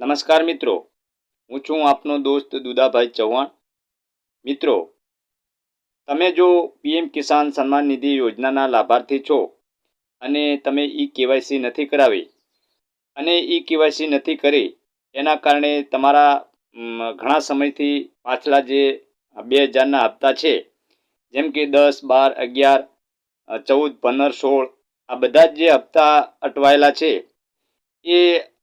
નમસ્કાર મિત્રો. હું છું આપનો દોસ્ત દુદાભાઈ ચૌહાણ. મિત્રો, તમે જો પીએમ કિસાન સન્માન નિધિ યોજનાના લાભાર્થી છો અને તમે ઈ કેવાયસી નથી કરાવી અને ઈ કેવાયસી નથી કરી, એના કારણે તમારા ઘણા સમયથી પાછલા જે બે હજારના હપ્તા છે, જેમ કે દસ, બાર, અગિયાર ચૌદ, પંદર, સોળ, આ બધા જ જે હપ્તા અટવાયેલા છે, એ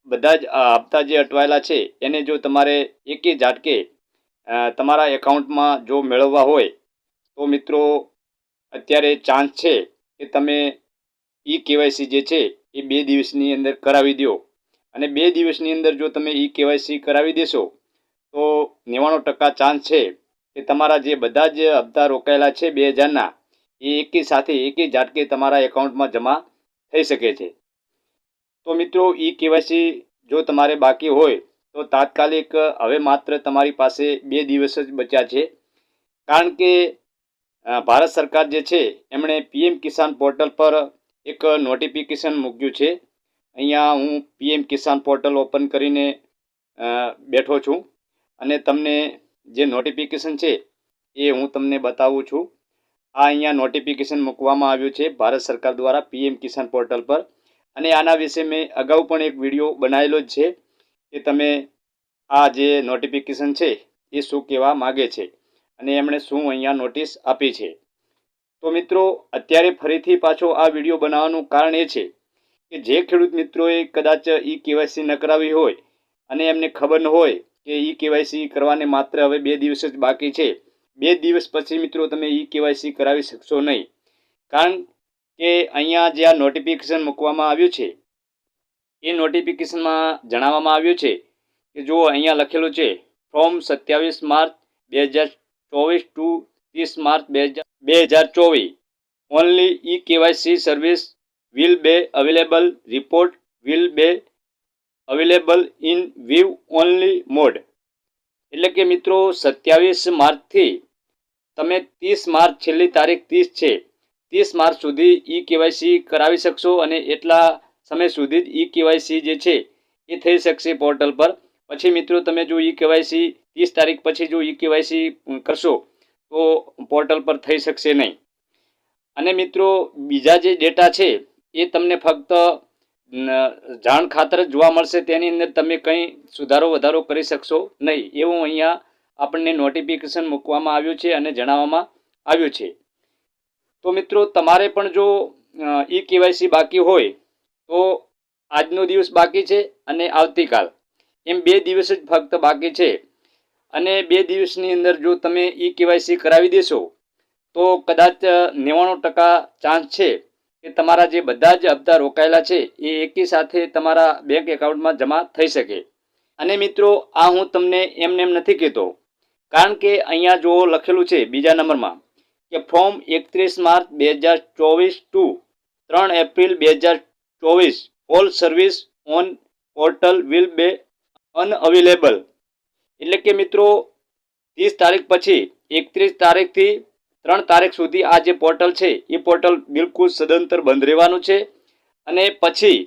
બધા જ હપ્તા જે અટવાયેલા છે, એને જો તમારે એકે ઝાટકે તમારા એકાઉન્ટમાં જો મેળવવા હોય, તો મિત્રો, અત્યારે ચાન્સ છે કે તમે ઈ કેવાયસી જે છે, એ બે દિવસની અંદર કરાવી દો. અને બે દિવસની અંદર જો તમે ઈ કેવાયસી કરાવી દેશો, તો નેવાણું ટકા ચાન્સ છે કે તમારા જે બધા જ હપ્તા રોકાયેલા છે બે હજારના, એ એકી સાથે, એકી ઝાટકે તમારા એકાઉન્ટમાં જમા થઈ શકે છે. તો મિત્રો, ઈ કેવાયસી જો તમારે બાકી હોય, તો તાત્કાલિક, હવે માત્ર તમારી પાસે બે દિવસ જ બચ્યા છે. કારણ કે ભારત સરકાર જે છે, એમણે પીએમ કિસાન પોર્ટલ પર એક નોટિફિકેશન મૂક્યું છે. અહીંયા હું પીએમ કિસાન પોર્ટલ ઓપન કરીને બેઠો છું. અને તમને જે નોટિફિકેશન છે, એ હું તમને બતાવું છું. આ અહીંયા નોટિફિકેશન મૂકવામાં આવ્યું છે ભારત સરકાર દ્વારા પીએમ કિસાન પોર્ટલ પર. અને આના વિશે મેં અગાઉ પણ એક વીડિયો બનાવેલો જ છે કે તમે આ જે નોટિફિકેશન છે એ શું કહેવા માગે છે અને એમણે શું અહીંયા નોટિસ આપી છે. તો મિત્રો, અત્યારે ફરીથી પાછો આ વીડિયો બનાવવાનું કારણ એ છે કે જે ખેડૂત મિત્રોએ કદાચ ઈ કેવાયસી ન કરાવી હોય અને એમને ખબર ન હોય કે ઈ કેવાયસી કરવાને માત્ર હવે બે દિવસ જ બાકી છે, બે દિવસ પછી મિત્રો તમે ઈ કેવાયસી કરાવી શકશો નહીં. કારણ કે અહીંયા જે આ નોટિફિકેશન મૂકવામાં આવ્યું છે, એ નોટિફિકેશનમાં જણાવવામાં આવ્યું છે કે જો અહીંયા લખેલું છે ફ્રોમ સત્યાવીસ માર્ચ બે હજાર ચોવીસ ટુ ત્રીસ માર્ચ બે હજાર બે હજાર ચોવીસ. Only e KYC service will be available report will be available in view only mode એટલે કે મિત્રો, સત્યાવીસ માર્ચથી તમે ત્રીસ માર્ચ છેલ્લી તારીખ ત્રીસ છે ત્રીસ માર્ચ સુધી ઈ કેવાયસી કરાવી શકશો અને એટલા સમય સુધી જ ઈ કેવાયસી જે છે એ થઈ શકશે પોર્ટલ પર. પછી મિત્રો તમે જો ઈ કેવાયસી ત્રીસ તારીખ પછી જો ઈ કેવાયસી કરશો તો પોર્ટલ પર થઈ શકશે નહીં. અને મિત્રો બીજા જે ડેટા છે એ તમને ફક્ત જાણ ખાતર જ જોવા મળશે. તેની અંદર તમે કંઈ સુધારો વધારો કરી શકશો નહીં. એવું અહીંયા આપણને નોટિફિકેશન મૂકવામાં આવ્યું છે અને જણાવવામાં આવ્યું છે. તો મિત્રો, તમારે પણ જો ઈ કેવાયસી બાકી હોય, તો આજનો દિવસ બાકી છે અને આવતીકાલ. એમ બે દિવસ જ ફક્ત બાકી છે. અને બે દિવસની અંદર જો તમે ઈ કેવાયસી કરાવી દેશો, તો કદાચ નેવાણું ટકા ચાન્સ છે કે તમારા જે બધા જ હપ્તા રોકાયેલા છે, એ એકી સાથે તમારા બેંક એકાઉન્ટમાં જમા થઈ શકે. અને મિત્રો, આ હું તમને એમને એમ નથી કહેતો. કારણ કે અહીંયા જો લખેલું છે બીજા નંબરમાં કે ફોર્મ એકત્રીસ માર્ચ બે હજાર ચોવીસ ટુ ત્રણ એપ્રિલ બે હજાર ચોવીસ all service on portal will be unavailable. એટલે કે મિત્રો, ત્રીસ તારીખ પછી, એકત્રીસ તારીખથી ત્રણ તારીખ સુધી આ જે પોર્ટલ છે, એ પોર્ટલ બિલકુલ સદંતર બંધ રહેવાનું છે. અને પછી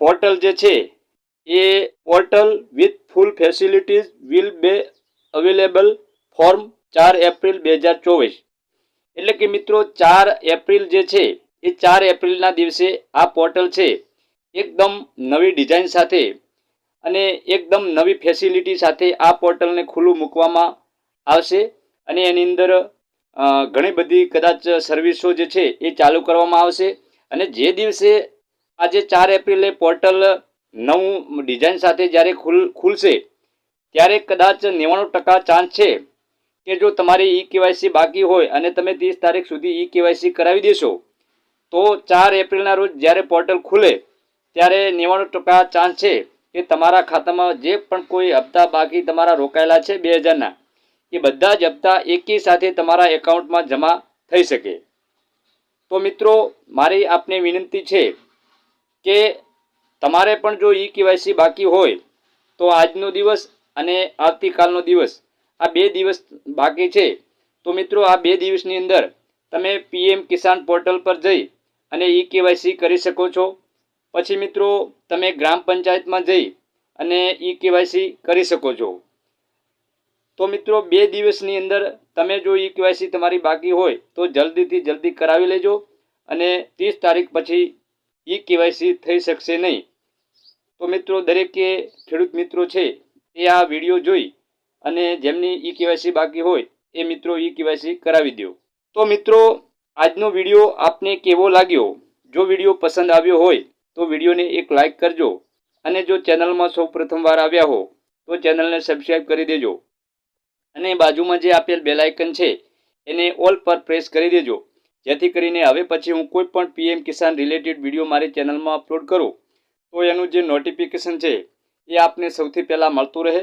પોર્ટલ જે છે, એ portal with full facilities will be available from ચાર એપ્રિલ બે હજાર ચોવીસ. એટલે કે મિત્રો, ચાર એપ્રિલ જે છે, એ ચાર એપ્રિલના દિવસે આ પોર્ટલ છે, એકદમ નવી ડિઝાઇન સાથે અને એકદમ નવી ફેસિલિટી સાથે આ પોર્ટલને ખુલ્લું મૂકવામાં આવશે. અને એની અંદર ઘણી બધી કદાચ સર્વિસો જે છે, એ ચાલુ કરવામાં આવશે. અને જે દિવસે આજે ચાર એપ્રિલે પોર્ટલ નવું ડિઝાઇન સાથે જ્યારે ખુલ, ખુલશે, ત્યારે કદાચ નેવાણું ટકા ચાન્સ છે કે જો તમારી ઈ કેવાયસી બાકી હોય અને તમે ત્રીસ તારીખ સુધી ઈ કેવાયસી કરાવી દેશો, તો ચાર એપ્રિલના રોજ જ્યારે પોર્ટલ ખુલે, ત્યારે નેવાણું ટકા ચાન્સ છે કે તમારા ખાતામાં જે પણ કોઈ હપ્તા બાકી તમારા રોકાયેલા છે બે હજારના, એ બધા જ હપ્તા એકી સાથે તમારા એકાઉન્ટમાં જમા થઈ શકે. તો મિત્રો, મારી આપને વિનંતી છે કે તમારે પણ જો ઈ કેવાયસી બાકી હોય, તો આજનો દિવસ અને આવતીકાલનો દિવસ આ બે દિવસ બાકી છે. તો મિત્રો, આ બે દિવસની અંદર તમે પીએમ કિસાન પોર્ટલ પર જઈ અને ઈ કેવાયસી કરી શકો છો. પછી મિત્રો, તમે ગ્રામ પંચાયતમાં જઈ અને ઈ કેવાયસી કરી શકો છો. તો મિત્રો, બે દિવસની અંદર તમે જો ઈ કેવાયસી તમારી બાકી હોય, તો જલ્દીથી જલ્દી કરાવી લેજો અને ત્રીસ તારીખ પછી ઈ કેવાયસી થઈ શકશે નહીં. તો મિત્રો, દરેકે ખેડૂત મિત્રો છે, એ આ વીડિયો જોઈ અને જેમની ઈ કેવાયસી બાકી હોય, એ મિત્રો ઈ કેવાયસી કરાવી દો તો મિત્રો, આજનો વીડિયો આપને કેવો લાગ્યો? જો વીડિયો પસંદ આવ્યો હોય, તો વિડીયોને એક લાઇક કરજો અને જો ચેનલમાં સૌ પ્રથમવાર આવ્યા હો, તો ચેનલને સબસ્ક્રાઈબ કરી દેજો. અને બાજુમાં જે આપેલ બેલ આઇકન છે, એને ઓલ પર પ્રેસ કરી દેજો. જેથી કરીને હવે પછી હું કોઈ પણ પીએમ કિસાન રિલેટેડ વીડિયો મારી ચેનલમાં અપલોડ કરું, તો એનું જે નોટિફિકેશન છે, એ આપને સૌથી પહેલાં મળતું રહે.